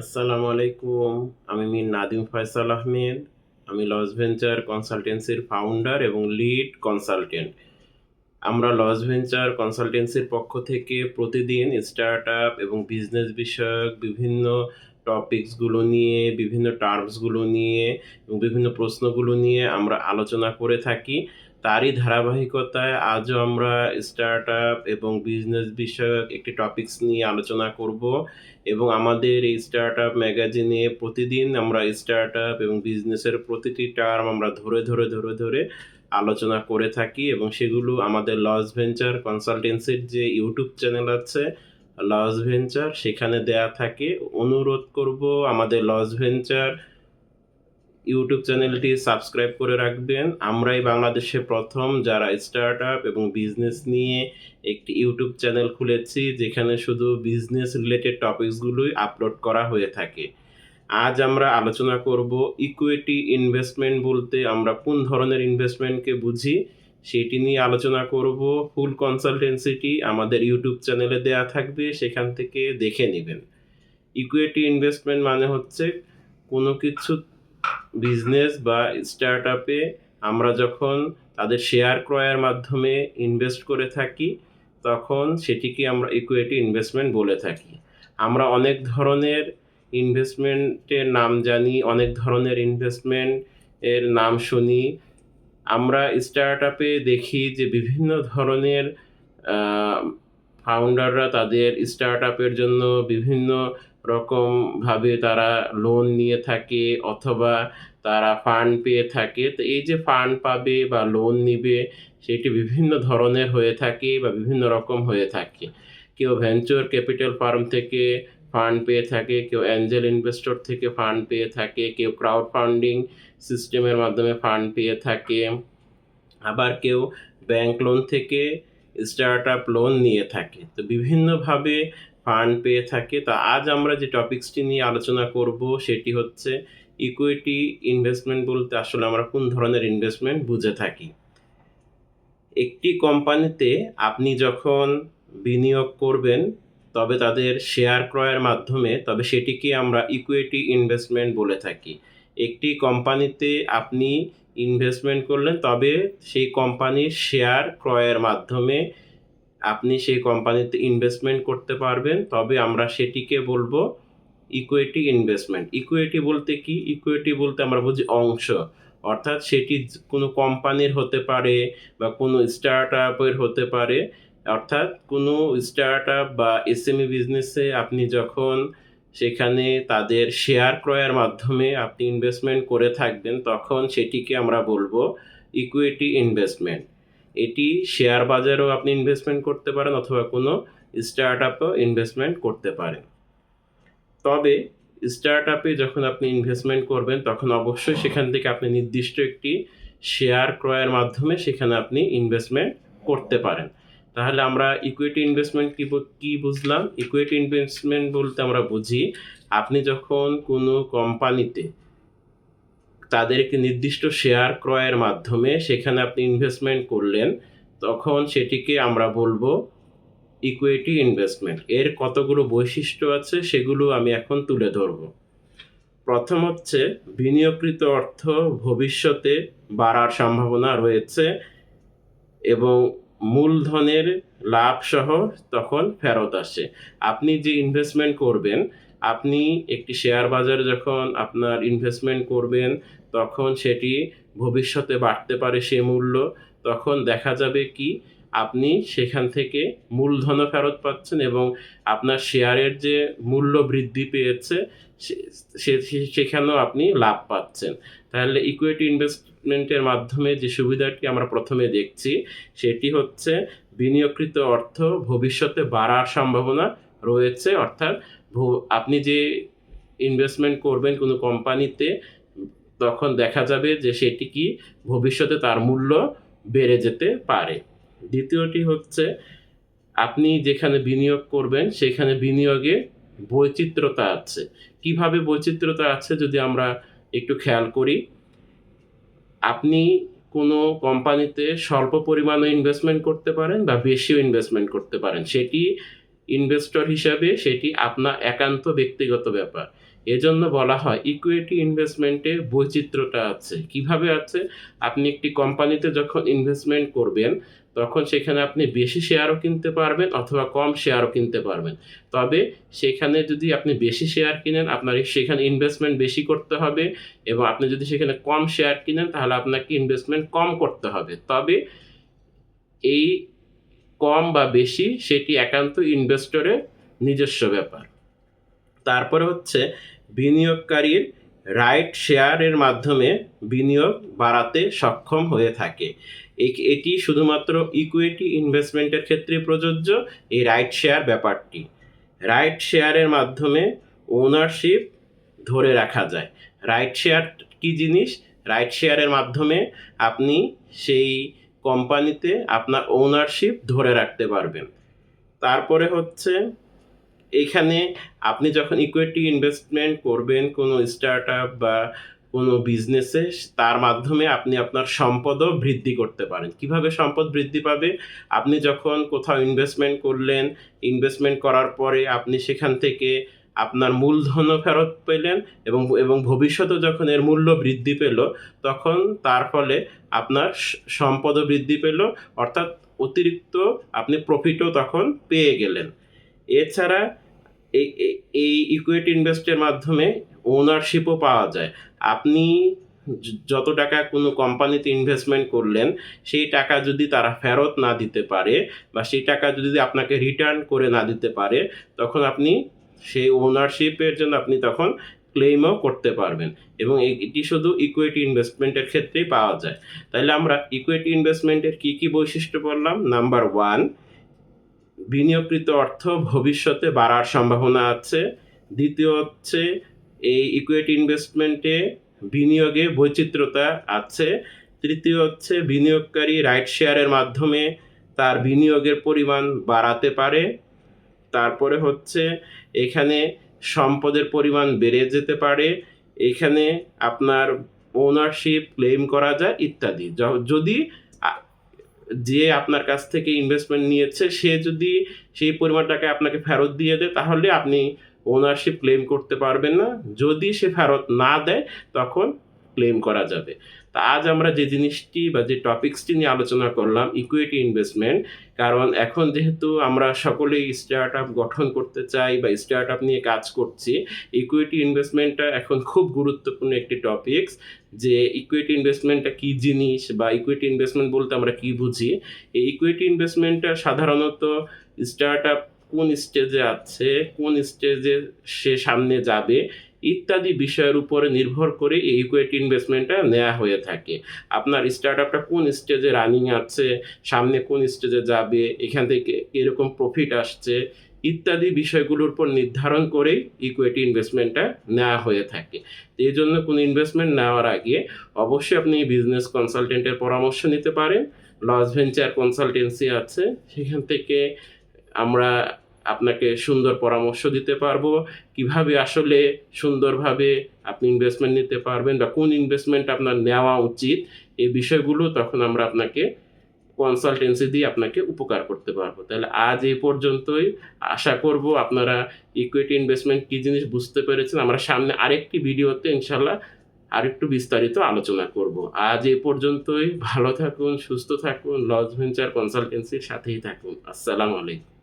আসসালামু আলাইকুম আমি মির নাদিম ফয়সাল আহমেদ। আমি লস ভেঞ্চার কনসালটেন্সির ফাউন্ডার এবং লিড কনসালটেন্ট আমরা লস ভেঞ্চার কনসালটেন্সির পক্ষ থেকে প্রতিদিন স্টার্ট আপ এবং বিজনেস বিষয়ক বিভিন্ন টপিকসগুলো নিয়ে, বিভিন্ন টার্মসগুলো নিয়ে এবং বিভিন্ন প্রশ্নগুলো নিয়ে আমরা আলোচনা করে থাকি। তারই ধারাবাহিকতায় আজও আমরা স্টার্ট আপ এবং বিজনেস বিষয়ক একটি টপিকস নিয়ে আলোচনা করব এবং আমাদের এই স্টার্ট আপ ম্যাগাজিনে প্রতিদিন আমরা স্টার্ট আপ এবং বিজনেসের প্রতিটি টার্ম আমরা ধরে ধরে ধরে ধরে আলোচনা করে থাকি এবং সেগুলো আমাদের লস ভেঞ্চার কনসালটেন্সির যে ইউটিউব চ্যানেল আছে লস ভেঞ্চার সেখানে দেয়া থাকে। অনুরোধ করব আমাদের লস ভেঞ্চার ইউটিউব চ্যানেলটি সাবস্ক্রাইব করে রাখবেন। আমরাই বাংলাদেশে প্রথম যারা স্টার্ট আপ এবং বিজনেস নিয়ে একটি ইউটিউব চ্যানেল খুলেছি, যেখানে শুধু বিজনেস রিলেটেড টপিকসগুলোই আপলোড করা হয়ে থাকে। আজ আমরা আলোচনা করব ইকুইটি ইনভেস্টমেন্ট বলতে আমরা কোন ধরনের ইনভেস্টমেন্টকে বুঝি, সেটি নিয়ে আলোচনা করব। ফুল কনসালটেন্সিটি আমাদের ইউটিউব চ্যানেলে দেয়া থাকবে, সেখান থেকে দেখে নেবেন। ইকুইটি ইনভেস্টমেন্ট মানে হচ্ছে কোনো কিছু বিজনেস বা স্টার্ট আপে আমরা যখন তাদের শেয়ার ক্রয়ের মাধ্যমে ইনভেস্ট করে থাকি, তখন সেটিকে আমরা ইকুইটি ইনভেস্টমেন্ট বলে থাকি। আমরা অনেক ধরনের ইনভেস্টমেন্টের নাম জানি, অনেক ধরনের ইনভেস্টমেন্ট এর নাম শুনি। আমরা স্টার্ট আপে দেখি যে বিভিন্ন ধরনের ফাউন্ডাররা তাদের স্টার্ট আপের জন্য বিভিন্ন রকমভাবে তারা লোন নিয়ে থাকে অথবা তারা ফান্ড পেয়ে থাকে। তো এই যে ফান্ড পাবে বা লোন নিবে সেটি বিভিন্ন ধরনের হয়ে থাকে বা বিভিন্ন রকম হয়ে থাকে। কেউ ভেঞ্চার ক্যাপিটাল ফার্ম থেকে ফান্ড পেয়ে থাকে, কেউ অ্যাঞ্জেল ইনভেস্টর থেকে ফান্ড পেয়ে থাকে, কেউ ক্রাউড ফান্ডিং সিস্টেমের মাধ্যমে ফান্ড পেয়ে থাকে। আবার কেউ ব্যাংক লোন থেকে স্টার্ট আপ লোন নিয়ে থাকে। তো বিভিন্নভাবে ফান্ড পেয়ে থাকে। তা আজ আমরা যে টপিকসটি নিয়ে আলোচনা করব, সেটি হচ্ছে ইকুইটি ইনভেস্টমেন্ট বলতে আসলে আমরা কোন ধরনের ইনভেস্টমেন্ট বুঝে থাকি। একটি কোম্পানিতে আপনি যখন বিনিয়োগ করবেন, তবে তাদের শেয়ার ক্রয়ের মাধ্যমে, তবে সেটিকে আমরা ইকুইটি ইনভেস্টমেন্ট বলে থাকি। একটি কোম্পানিতে আপনি ইনভেস্টমেন্ট করলেন, তবে সেই কোম্পানির শেয়ার ক্রয়ের মাধ্যমে আপনি সেই কোম্পানিতে ইনভেস্টমেন্ট করতে পারবেন। তবে আমরা সেটিকে বলব ইকুইটি ইনভেস্টমেন্ট ইকুইটি বলতে কি? ইকুইটি বলতে আমরা বুঝি অংশ। অর্থাৎ সেটি কোনো কোম্পানির হতে পারে বা কোনো স্টার্ট আপের হতে পারে। অর্থাৎ কোনো স্টার্ট আপ বা এসএমই বিজনেসে আপনি যখন সেখানে তাদের শেয়ার ক্রয়ের মাধ্যমে আপনি ইনভেস্টমেন্ট করে থাকবেন, তখন সেটিকে আমরা বলব ইকুইটি ইনভেস্টমেন্ট এটি শেয়ার বাজারেও আপনি ইনভেস্টমেন্ট করতে পারেন অথবা কোনো স্টার্ট আপেও ইনভেস্টমেন্ট করতে পারেন। তবে স্টার্ট আপে যখন আপনি ইনভেস্টমেন্ট করবেন, তখন অবশ্যই সেখান থেকে আপনি নির্দিষ্ট একটি শেয়ার ক্রয়ের মাধ্যমে সেখানে আপনি ইনভেস্টমেন্ট করতে পারেন। তাহলে আমরা ইকুইটি ইনভেস্টমেন্ট কি কি বুঝলাম? ইকুইটি ইনভেস্টমেন্ট বলতে আমরা বুঝি, আপনি যখন কোনো কোম্পানিতে তাদের একটি নির্দিষ্ট শেয়ার ক্রয়ের মাধ্যমে সেখানে আপনি ইনভেস্টমেন্ট করলেন, তখন সেটিকে আমরা বলব ইকুইটি ইনভেস্টমেন্ট এর কতগুলো বৈশিষ্ট্য আছে সেগুলো আমি এখন তুলে ধরব। প্রথম হচ্ছে, বিনিয়োগকৃত অর্থ ভবিষ্যতে বাড়ার সম্ভাবনা রয়েছে এবং মূলধনের লাভ সহ তখন ফেরত আসে। আপনি যে ইনভেস্টমেন্ট করবেন, আপনি একটি শেয়ার বাজার যখন আপনার ইনভেস্টমেন্ট করবেন, তখন সেটি ভবিষ্যতে বাড়তে পারে সে মূল্য, তখন দেখা যাবে কি আপনি সেখান থেকে মূলধনও ফেরত পাচ্ছেন এবং আপনার শেয়ারের যে মূল্য বৃদ্ধি পেয়েছে সেখানেও আপনি লাভ পাচ্ছেন। তাহলে ইকুইটি ইনভেস্টমেন্টের মাধ্যমে যে সুবিধাটি আমরা প্রথমে দেখছি, সেটি হচ্ছে বিনিয়োগকৃত অর্থ ভবিষ্যতে বাড়ার সম্ভাবনা রয়েছে। অর্থাৎ আপনি যে ইনভেস্টমেন্ট করবেন কোনো কোম্পানিতে, তখন দেখা যাবে যে সেটি কি ভবিষ্যতে তার মূল্য বেড়ে যেতে পারে। দ্বিতীয়টি হচ্ছে আপনি যেখানে বিনিয়োগ করবেন, সেখানে বিনিয়োগে বৈচিত্র্যতা আছে। কীভাবে বৈচিত্র্যতা আছে যদি আমরা একটু খেয়াল করি? আপনি কোনো কোম্পানিতে স্বল্প পরিমাণে ইনভেস্টমেন্ট করতে পারেন বা বেশিও ইনভেস্টমেন্ট করতে পারেন। সেটি ইনভেস্টর হিসাবে সেটি আপনার একান্ত ব্যক্তিগত ব্যাপার। এজন্য বলা হয় ইকুইটি ইনভেস্টমেন্টে বৈচিত্র্যটা আছে। কীভাবে আছে? আপনি একটি কোম্পানিতে যখন ইনভেস্টমেন্ট করবেন তখন সেখানে আপনি বেশি শেয়ারও কিনতে পারবেন অথবা কম শেয়ারও কিনতে পারবেন। তবে সেখানে যদি আপনি বেশি শেয়ার কিনেন, আপনার সেখানে ইনভেস্টমেন্ট বেশি করতে হবে এবং আপনি যদি সেখানে কম শেয়ার কিনেন, তাহলে আপনাকে ইনভেস্টমেন্ট কম করতে হবে। তবে এই কম বা বেশি সেটি একান্ত ইনভেস্টরের নিজস্ব ব্যাপার। তারপরে হচ্ছে বিনিয়োগকারীর রাইট শেয়ারের মাধ্যমে বিনিয়োগ বাড়াতে সক্ষম হয়ে থাকে। এটি শুধুমাত্র ইকুইটি ইনভেস্টমেন্টের ক্ষেত্রে প্রযোজ্য, এই রাইট শেয়ার ব্যাপারটি। রাইট শেয়ারের মাধ্যমে ওনারশিপ ধরে রাখা যায়। রাইট শেয়ার কি জিনিস? রাইট শেয়ারের মাধ্যমে আপনি সেই কোম্পানিতে আপনার ওনারশিপ ধরে রাখতে পারবেন। তারপরে হচ্ছে, এখানে আপনি যখন ইকুইটি ইনভেস্টমেন্ট করবেন কোনো স্টার্ট আপ বা কোনো বিজনেসে তার মাধ্যমে আপনি আপনার সম্পদও বৃদ্ধি করতে পারেন। কীভাবে সম্পদ বৃদ্ধি পাবে? আপনি যখন কোথাও ইনভেস্টমেন্ট করলেন ইনভেস্টমেন্ট করার পরে আপনি সেখান থেকে আপনার মূলধনও ফেরত পেলেন এবং এবং ভবিষ্যতে যখন এর মূল্য বৃদ্ধি পেল, তখন তার ফলে আপনার সম্পদও বৃদ্ধি পেল, অর্থাৎ অতিরিক্ত আপনি প্রফিটও তখন পেয়ে গেলেন। এছাড়া এই ইকুইটি ইনভেস্টের মাধ্যমে ওনারশিপও পাওয়া যায়। আপনি যত টাকা কোনো কোম্পানিতে ইনভেস্টমেন্ট করলেন, সেই টাকা যদি তারা ফেরত না দিতে পারে বা সেই টাকা যদি আপনাকে রিটার্ন করে না দিতে পারে, তখন আপনি সেই ওনারশিপের জন্য আপনি তখন ক্লেমও করতে পারবেন এবং এটি শুধু ইকুইটি ইনভেস্টমেন্টের ক্ষেত্রেই পাওয়া যায়। তাহলে আমরা ইকুইটি ইনভেস্টমেন্টের কি কি বৈশিষ্ট্য বললাম? নাম্বার ওয়ান বিনিয়োগকৃত অর্থ ভবিষ্যতে বাড়ার সম্ভাবনা আছে। দ্বিতীয় হচ্ছে, এই ইকুইটি ইনভেস্টমেন্টে বিনিয়োগে বৈচিত্র্যতা আছে। তৃতীয় হচ্ছে, বিনিয়োগকারী রাইট শেয়ারের মাধ্যমে তার বিনিয়োগের পরিমাণ বাড়াতে পারে। তারপরে হচ্ছে, এখানে সম্পদের পরিমাণ বেড়ে যেতে পারে। এখানে আপনার ওনারশিপ ক্লেম করা যায় ইত্যাদি। যদি যে আপনার কাছ থেকে ইনভেস্টমেন্ট নিয়েছে, সে যদি সেই পরিমাণ টাকা আপনাকে ফেরত দিয়ে দেয়, তাহলে আপনি ওনারশিপ ক্লেম করতে পারবেন না। যদি সে ফেরত না দেয়, তখন ক্লেম করা যাবে। তা আজ আমরা যে জিনিসটি বা যে টপিক্সটি নিয়ে আলোচনা করলাম ইকুইটি ইনভেস্টমেন্ট কারণ এখন যেহেতু আমরা সকলেই স্টার্ট আপ গঠন করতে চাই বা স্টার্ট আপ নিয়ে কাজ করছি ইকুইটি ইনভেস্টমেন্টটা এখন খুব গুরুত্বপূর্ণ একটি টপিকস যে ইকুইটি ইনভেস্টমেন্টটা কী জিনিস বা ইকুইটি ইনভেস্টমেন্ট বলতে আমরা কী বুঝি? এই ইকুইটি ইনভেস্টমেন্টটা সাধারণত স্টার্ট আপ কোন স্টেজে আছে, কোন স্টেজে সে সামনে যাবে ইত্যাদি বিষয়ের উপরে নির্ভর করে এই ইকুইটি ইনভেস্টমেন্টটা নেওয়া হয়ে থাকে। আপনার স্টার্ট আপটা কোন স্টেজে রানিং আছে, সামনে কোন স্টেজে যাবে, এখান থেকে এরকম প্রফিট আসছে, ইত্যাদি বিষয়গুলোর উপর নির্ধারণ করেই ইকুইটি ইনভেস্টমেন্টটা নেওয়া হয়ে থাকে। এই জন্য কোনো ইনভেস্টমেন্ট নেওয়ার আগে অবশ্যই আপনি বিজনেস কনসালটেন্টের পরামর্শ নিতে পারেন। লস ভেঞ্চার কনসালটেন্সি আছে। সেখান থেকে আমরা আপনাকে সুন্দর পরামর্শ দিতে পারব। কীভাবে আসলে সুন্দরভাবে আপনি ইনভেস্টমেন্ট নিতে পারবেন বা কোন ইনভেস্টমেন্ট আপনার নেওয়া উচিত, এই বিষয়গুলো তখন আমরা আপনাকে কনসালটেন্সি দিয়ে আপনাকে উপকার করতে পারব। তাহলে আজ এই পর্যন্তই। আশা করব আপনারা ইকুইটি ইনভেস্টমেন্ট কী জিনিস বুঝতে পেরেছেন। আমরা সামনে আরেকটি ভিডিওতে ইনশাল্লাহ আরেকটু বিস্তারিত আলোচনা করব। আজ এ পর্যন্তই। ভালো থাকুন, সুস্থ থাকুন। লজ ভেঞ্চার কনসালটেন্সির সাথেই থাকুন। আসসালামু আলাইকুম।